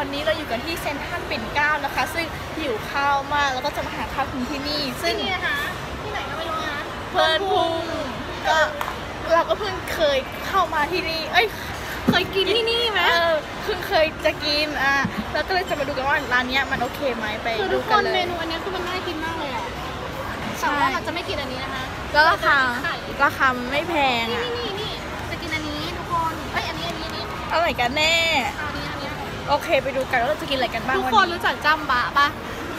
วันนี้เราอยู่กันที่เซ็นทรัลปิ่นเกล้านะคะ ซึ่งหิวข้าวมากแล้วก็จะมาหาข้าวกินที่นี่ ซึ่งนี่นะคะ ที่ไหนก็ไม่รู้นะเพลินพุงก็เราก็เพิ่งเคยเข้ามาที่นี่เอ้ยเคยกินที่นี่ไหมเออเพิ่งเคยจะกินอะแล้วก็เลยจะมาดูกันว่าร้านเนี้ยมันโอเคไหมไปคือดูทุกคกันนเลเมย นูอันนี้คือมันน่ากินมากเลยอะใช่ แต่ว่าเราจะไม่กินอันนี้นะคะแล้วราคาไข่ราคามันไม่แพงนี่อะนี่นี่จะกินอันนี้ทุกคนเอ้ยอันนี้อันนี้อันนี้อร่อยกันแน่เอาอันนี้อันนี้ โอเคไปดูกันว่าเราจะกินอะไรกันบ้างทุกวันคนนี้รู้จักจ้ำบะปะ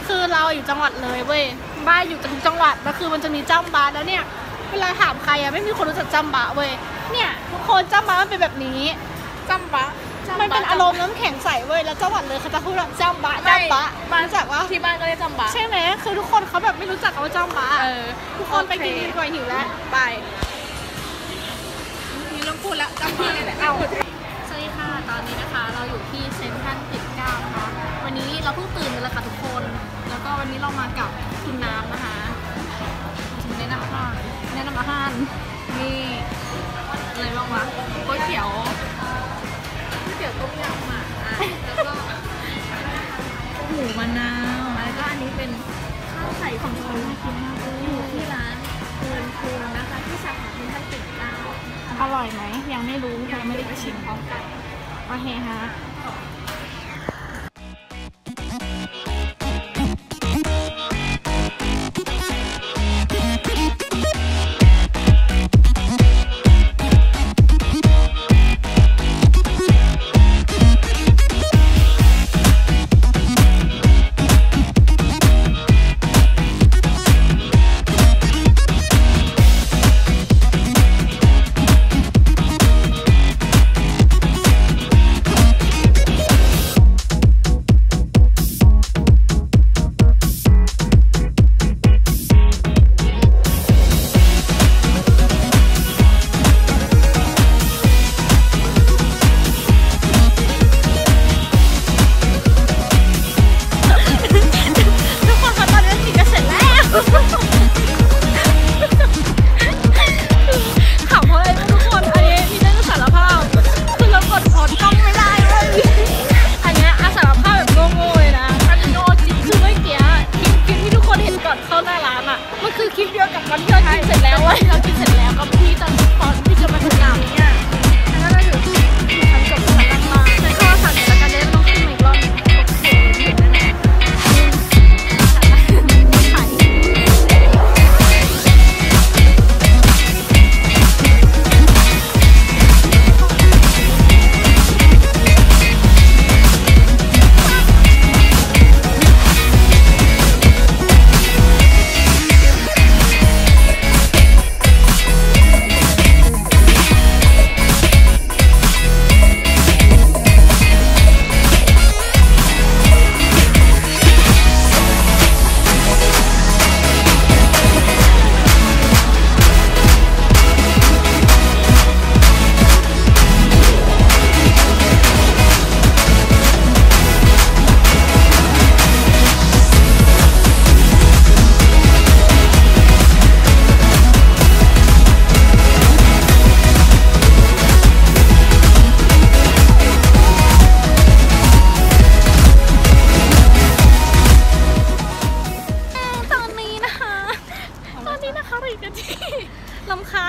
คือเราอยู่จังหวัดเลยเว้ยบ้านอยู่ทุกจังหวัดแล้วคือมันจะมีจ้ำบะแล้วเนี่ยเวลาถามใครอะไม่มีคนรู้จักจ้ำบะเว้ยเนี่ยทุกคนจ้ำบะมันเป็นแบบนี้จัมบะมันเป็นอารมณ์น้ำแข็งใสเว้ยแล้วจังหวัดเลยเขาจะพูดว่าจ้ำบะจ้ำบะบ้านรู้จักว่าที่บ้านก็เรียกจัมบะใช่ไหมคือทุกคนเขาแบบไม่รู้จักคำว่าจ้ำบะเออทุกคนไปกินดีกว่าหิวแล้วไปมีเรื่องพูดแล้วจ้ำบะเนี่ยแหละเอา วก็วันนี้เรามากับคุณน้ำนะคะแนะนำอาหารแนะนำอาหารนี่อะไรบ้างวะก๋วยเตี๋ยวก๋วยเตี๋ยวต้มยำอะอะแล้วก็หมูมะนาวแล้วก็อันนี้เป็นข้าวไข่ของชนน่ากินมากเลยอยู่ที่ร้านเพื่อนคูนนะคะ ที่สาขาที่ท่านปิ่นเกล้าอร่อยไหมยังไม่รู้ยังไม่ได้ไปชิมพร้อมกันโอเคฮะ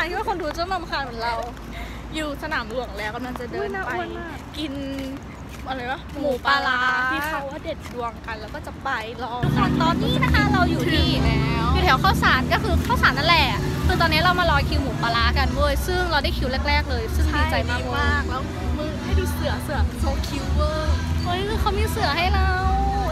าญที่ว่าคนดูจะลำคาญเหมือนเรา อยู่สนามหลวงแล้วกำลังจะเดินอุ๊ยน่าไปอ้วนมากกินอะไรวะหมูปลาร้าที่เขาว่าเด็ดดวงกัน แล้วก็จะไปรอส่วนตอนนี้นะคะเราอยู่ที่แล้วอยู่แถวข้าวสารก็คือข้าวสารนั่นแหละ คือตอนนี้เรามารอคิวหมูปลาร้ากันเว้ยซึ่งเราได้คิวแรก ๆ เลย ซึ่งดีใจมากเว้ยมากแล้วมือให้ดูเสือเสือโซคิวเวอร์เฮ้ยคือเขามีเสือให้เรา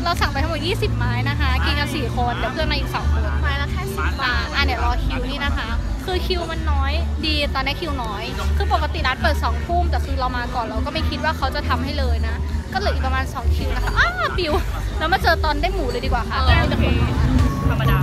เราสั่งไปทั้งหมด 20 ไม้นะคะ กินกัน4คนเดี๋ยวเพื่อนมาอีก2คนไม้ละแค่สิบบาอ่าทอะเดี๋ยวรอคิวนี่นะคะ คือคิวมันน้อย ดีตอนนี้คิวน้อย คือปกติร้านเปิด2ทุ่มแต่คือเรามาก่อนเราก็ไม่คิดว่าเขาจะทำให้เลยนะ ก็เหลืออีกประมาณ 2 คิวนะคะอ้าวปิวแล้วมาเจอตอนได้หมูเลยดีกว่าค่ะเออโอเคธรรมดา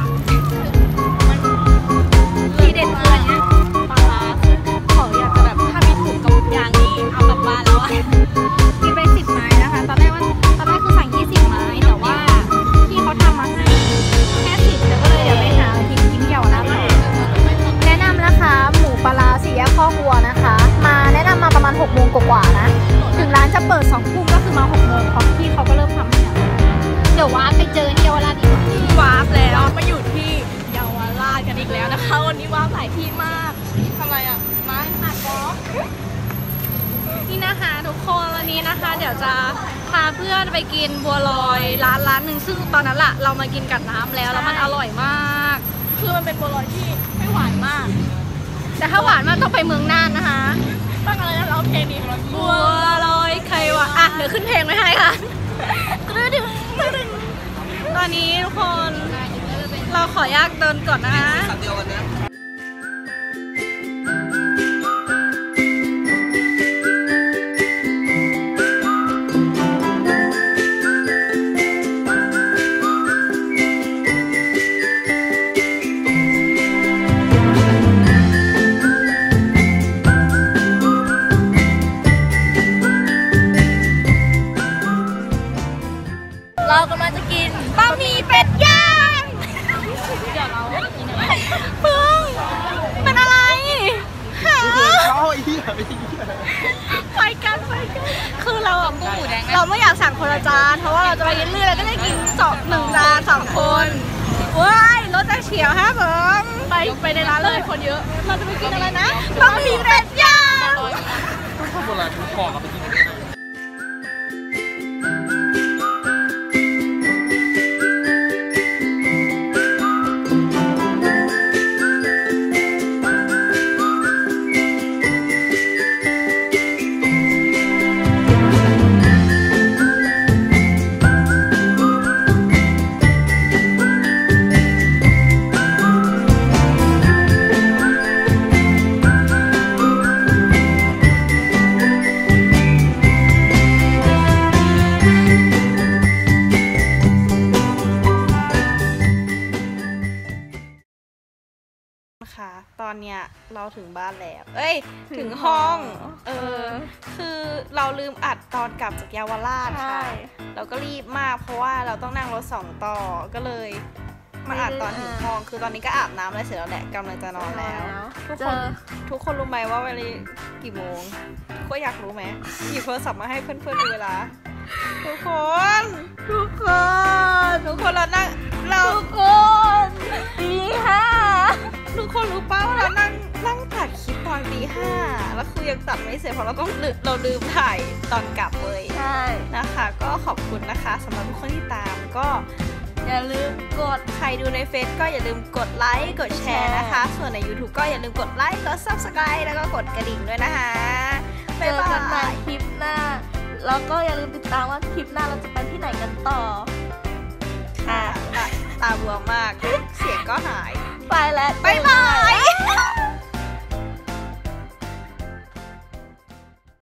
อีกแล้วนะคะ วันนี้ว้าวหลายที่มากทำไรอะไม้หนักกอล์ฟนี่นะคะทุกคนวันนี้นะคะ เดี๋ยวจะพาเพื่อนไปกินบัวลอยร้านร้านหนึ่งซึ่งตอนนั้นละเรามากินกับน้ำแล้วแล้วมันอร่อยมาก คือมันเป็นบัวลอยที่ไม่หวานมาก แต่ถ้าหวานมากต้องไปเมืองน่านนะคะต้องอะไรนะเราโอเคนี้บัวลอยใครวะอะเดี๋ยวขึ้นเพลงไว้ให้ค่ะกระดึงกระดึงตอนนี้ทุกคน เราขออนุญาตเดินก่อนนะคะ สัตว์เดียวกันนะ ไอ้เหี้ยไอ้เหี้ยไปกันไปกันคือเราอะเราไม่อยากสั่งคนละจานเพราะว่าเราจะไปกินเรื่อยๆก็ได้กินสองหนึ่งจานสองคนว้ายรถจะเฉียวฮะผมไปไปในร้านเลยคนเยอะ เราจะไปกินอะไรนะบะหมี่เป็ดย่างถ้าโบราณผมขอกับไป เนี้ยเราถึงบ้านแล้ว เอ้ย ถึงห้อง เออ คือเราลืมอัดตอนกลับจากเยาวราชค่ะ เราก็รีบมากเพราะว่าเราต้องนั่งรถสองต่อ ก็เลยมาอัดตอนถึงห้อง คือตอนนี้ก็อาบน้ำอะไรเสร็จแล้วแหละกำลังจะนอนแล้ว ทุกเจคนอทุกคนรู้ไหมว่าเวลากี่โมง ก็อยากรู้ไหมหยิบโทรศัพท์มาให้เพื่อนๆดูเวลา ทุกคน ทุกคน ทุกคนเรานั่งเราทุกคนตีห้า ทุกคนรู้ป่าว่าเรานั่งนั่งตัดคลิปตอนตีห้าแล้วคือยังตัดไม่เสร็จเพราะเราต้องลืมเราลืมถ่ายตอนกลับเลยใช่นะคะ ก็ขอบคุณนะคะสำหรับทุกคนที่ตามก็อย่าลืมกดใครดูในเฟซก็อย่าลืมกดไลค์กดแชร์นะคะ ส่วนใน YouTube ก็อย่าลืมกดไลค์กด Subscribe แล้วก็กดกระดิ่งด้วยนะคะเจบ๊ายอบากันใหม่ยคลิปหน้า แล้วก็อย่าลืมติดตามว่าคลิปหน้าเราจะไปที่ไหนกันต่อ ค่ะ ตาตาบวมมาก เสียงก็หาย ไปแล้ว บ๊ายบาย